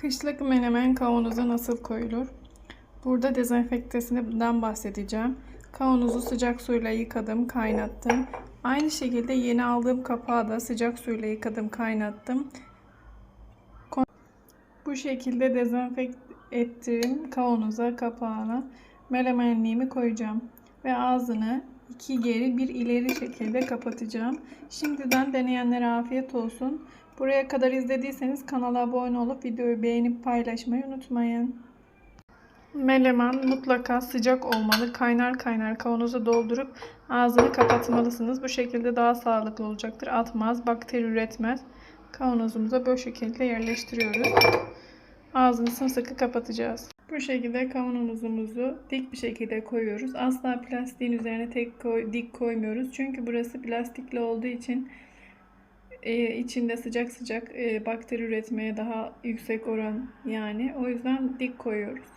Kışlık menemen kavanoza nasıl koyulur? Burada dezenfektesinden bahsedeceğim. Kavanozu sıcak suyla yıkadım, kaynattım. Aynı şekilde yeni aldığım kapağı da sıcak suyla yıkadım, kaynattım. Bu şekilde dezenfekt ettiğim kavanoza kapağına menemenliğimi koyacağım. Ve ağzını iki geri bir ileri şekilde kapatacağım. Şimdiden deneyenlere afiyet olsun. Buraya kadar izlediyseniz kanala abone olup videoyu beğenip paylaşmayı unutmayın. Melemen mutlaka sıcak olmalı. Kaynar kaynar kavanoza doldurup ağzını kapatmalısınız. Bu şekilde daha sağlıklı olacaktır. Atmaz, bakteri üretmez. Kavanozumuza bu şekilde yerleştiriyoruz. Ağzını sımsıkı kapatacağız. Bu şekilde kavanozumuzu dik bir şekilde koyuyoruz. Asla plastiğin üzerine tek koy, dik koymuyoruz. Çünkü burası plastikli olduğu için e, içinde sıcak sıcak e, bakteri üretmeye daha yüksek oran yani. O yüzden dik koyuyoruz.